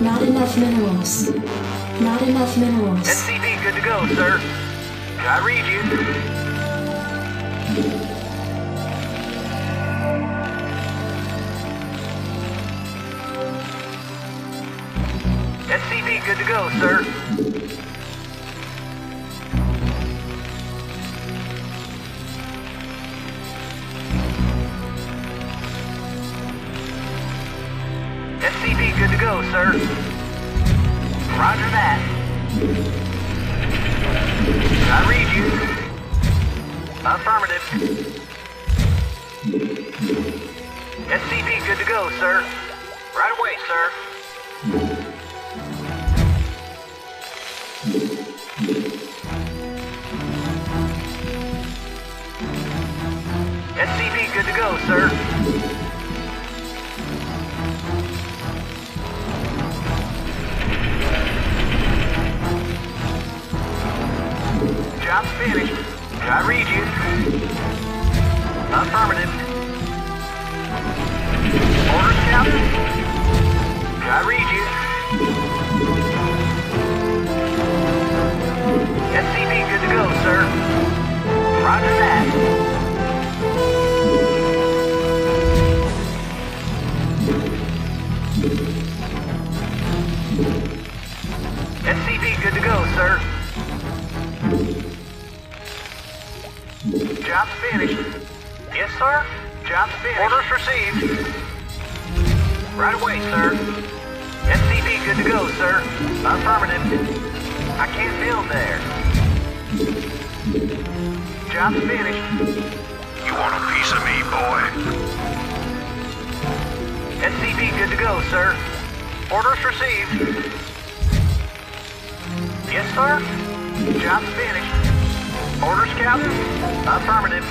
Not enough minerals. Not enough minerals. SCV good to go, sir. I read you. SCV good to go, sir. Sir. Roger that. I read you. Affirmative. SCV good to go, sir. Right away, sir. SCV good to go, sir. Job's finished. Orders received. Right away, sir. SCV good to go, sir. Affirmative. I can't build there. Job's finished. You want a piece of me, boy? SCV good to go, sir. Orders received. Yes, sir. Job's finished. Orders, Captain? Affirmative.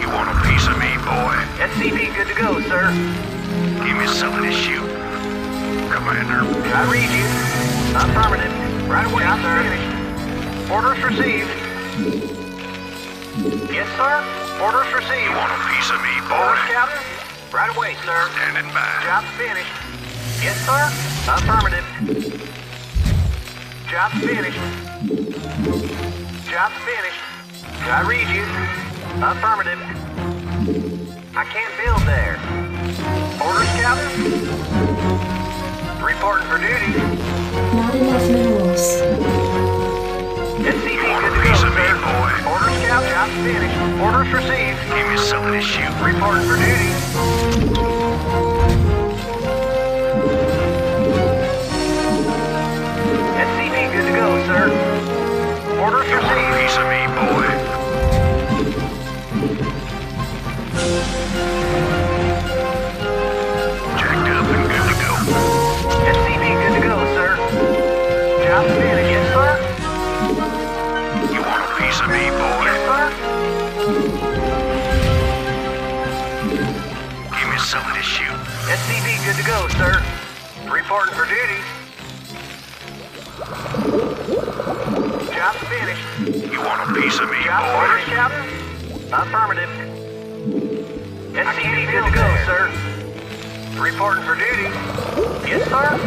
You want a piece of me, boy? SCP good to go, sir. Give me something to shoot. Commander, I read you. Affirmative. Right away, sir. Finished. Orders received. Yes, sir. Orders received. you want a piece of me, Orders, boy? Captain? Right away, sir. Standing by. Job's finished. Yes, sir. Affirmative. Job's finished. Job's finished. I read you. Affirmative. I can't build there. Orders, Captain? Reporting for duty. Not enough minerals. SCV want good a to go, piece of me, sir. boy? Orders, Captain. Job's finished. Orders received. Give me something to shoot. Reporting for duty. Give me something to shoot. SCV good to go, sir. Reporting for duty. Job finished. You want a piece of me, Job boy? orders, Captain? Affirmative. SCV good to go, sir. Reporting for duty. Yes, sir.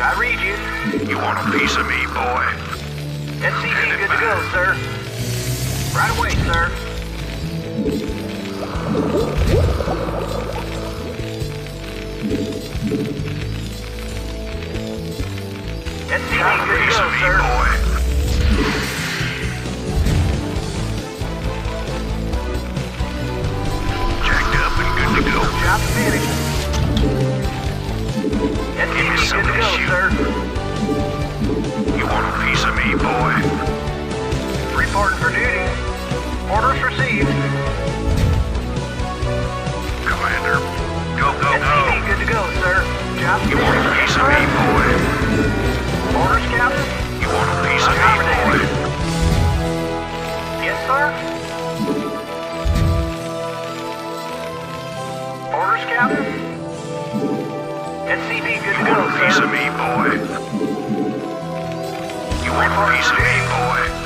I read you. You want a piece of me, boy? SCV good to go, sir. Right away, sir. SCV Want good to go, me, sir. boy? Jacked up and good to go. Job finished. SCV good to something to go, shoot. sir. You want a piece of me, boy? Reporting for duty. Orders received. Commander, go, go, SCV go. good to go, sir. Job You want a piece of me, boy? Orders, Captain? You want a piece of me, boy? Yes, sir. Orders, Captain? SCV good to You go, want a piece of me, boy? You want a piece of me, boy?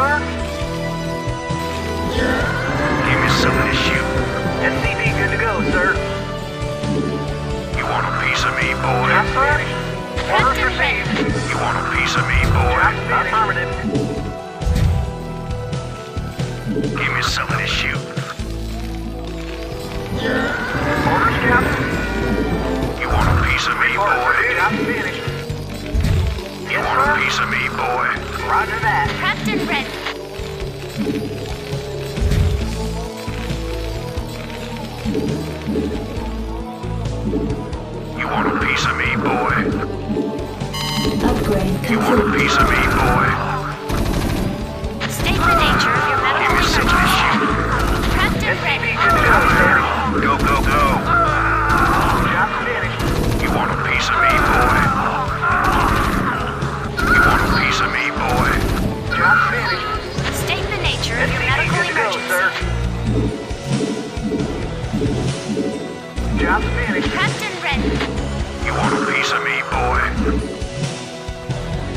Yes, sir. Give me something to shoot. SCV sir. You want a piece of me, boy? Job finished. Orders received. You want a piece of me, boy? Affirmative. Give me something to shoot. Orders, Captain. You want a piece of me, boy? Job finished. You Yes, want a piece of me, boy? Roger that. Captain ready. You want a piece of me, boy? Upgrade You want a piece of me, boy? State the nature of your Give me medical something to emergency. shoot. Captain ready. good go. Go, piece of me, boy?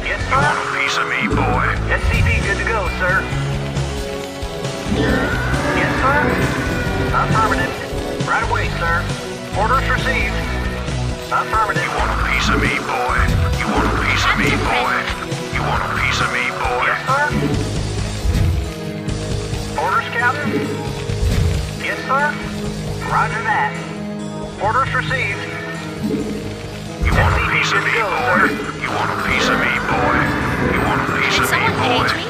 Yes, You want sir. a piece of me, boy? SCP good to go, sir. Yes, sir. Affirmative. Right away, sir. Orders received. Affirmative. You want a piece of me, boy? You want a piece of me, boy? You want a piece of me, boy? Yes, sir. Orders, Captain. Yes, sir. Roger that. Orders received. You want a piece of me, boy? You want a piece of me, boy? You want a piece Did of me, someone boy? me?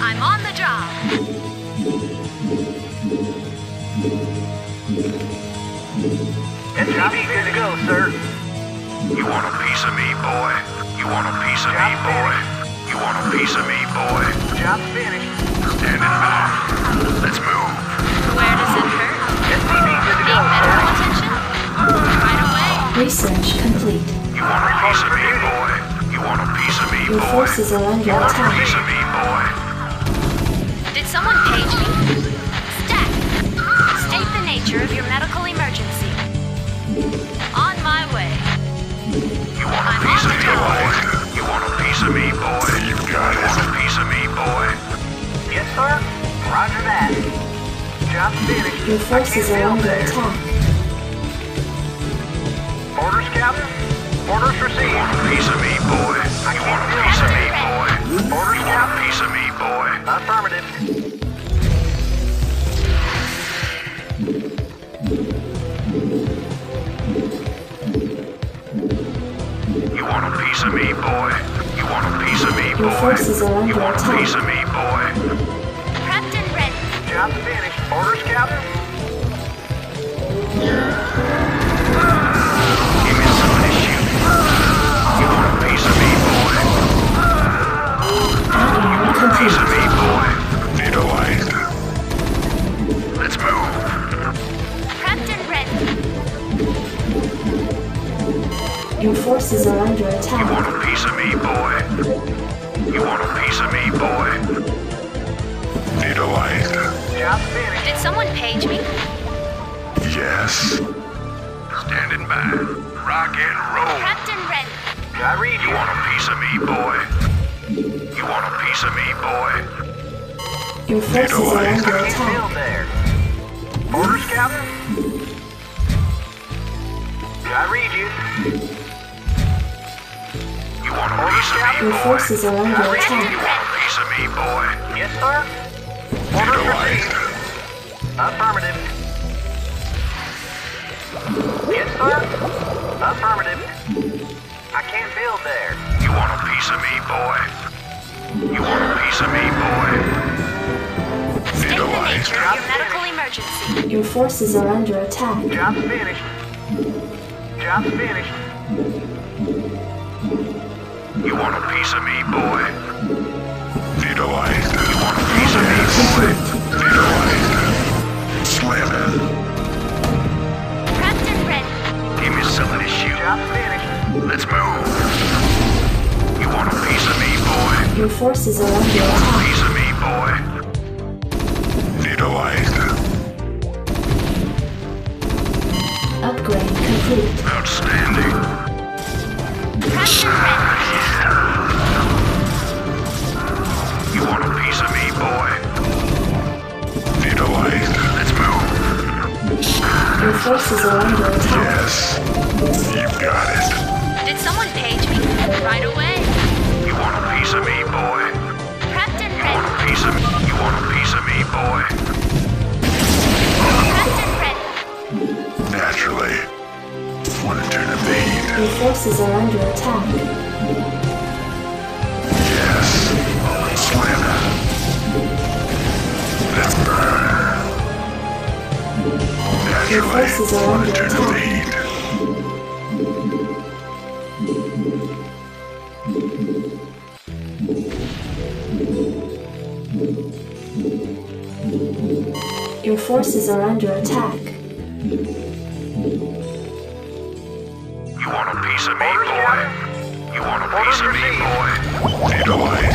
I'm on the job. SCV good to go, sir. You want a piece of me, boy? You want a piece of me, boy? You want a piece of me, boy? Job finished. Standing by. Let's move. Where does it hurt? SCV good to Need go, medical sir. attention? Right away. Research complete. You want a piece of me, boy? You want a piece of me, Your forces are under You want a piece of me, boy? Did someone page me? Stack. State the nature of your medical emergency. On my way. You want a I'm piece of me, job. boy? You want a piece of me, boy? You got it. want a piece of me, boy? Yes, sir. Roger that. Job finished. Your forces are can't under attack. Orders, Captain. Orders You received. want a piece of me, boy? You want a piece of me, boy? Orders, You want a piece of me, boy? Affirmative. You want a piece of me, boy? You want a piece of me, boy? forces are under You want a piece of me, boy? Captain ready. Job finished. Orders, Captain. Your forces are under attack. You want a piece of me, boy? You want a piece of me, boy? Neutralized. Job finished. Did someone page me? Yes. Standing by. Rock and roll. Captain ready. I read You you. want a piece of me, boy? You want a piece of me, boy? Your forces are under Can't attack. build there. Orders, Captain. I read you. You Your forces are under attack. want a piece of me, boy? Yes, sir. Orders Neutralized. received. Affirmative. Yes, sir. Affirmative. I can't build there. You want a piece of me, boy? You want a piece of me, boy? State the nature of your medical emergency. Your forces are under attack. Job's finished. Job's finished. You want a piece of me, boy? Neutralized. You want a piece of me, boy? Neutralized. Slam it. Captain ready. Give me something to shoot. Job's finished. Let's move. You want a piece of me, boy? Your forces are under You want a piece of me, boy? Neutralized. Upgrade complete. Outstanding. Captain ready. Forces are under attack. Yes. You got it. Did someone page me? Right away. You want a piece of me, boy? Prepped and You want a piece of me? You want a piece of me, boy? Prepped and ready. Naturally. Want to turn up the heat? Your forces are under attack. Yes. Slammer. Let's burn. Your forces are Want under to turn up the attack. heat? Your forces are under attack. You want a piece of me, boy? You want a piece of me, boy? Need a light.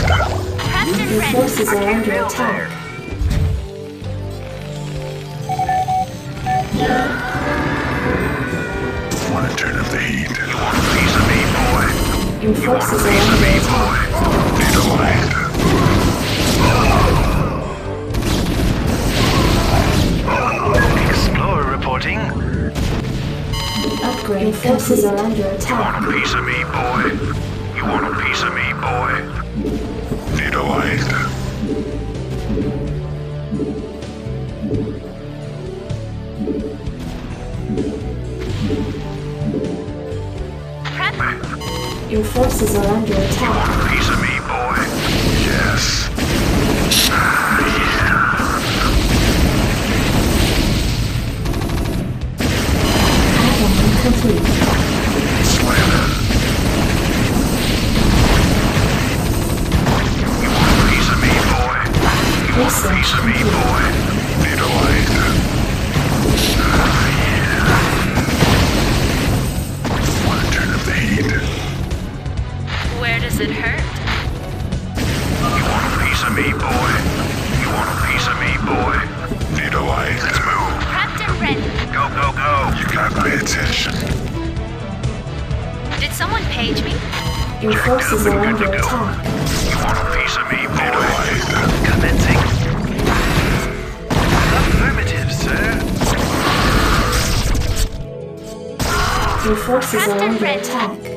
Prepped and Your forces are under attack. A light. Explorer reporting. Upgrade. Forces are under attack. Want a piece of me, boy? You want a piece of me, forces are under attack. Want a piece of me, boy? Yes. Complete. You want a piece of me, boy? You want a piece of me, boy? Go, go, go. You got my attention. Did someone page me? Your forces are under to go. attack. You want a piece of me, boy? Need a. Commencing. Affirmative, sir. Your forces are Captain under Red. attack.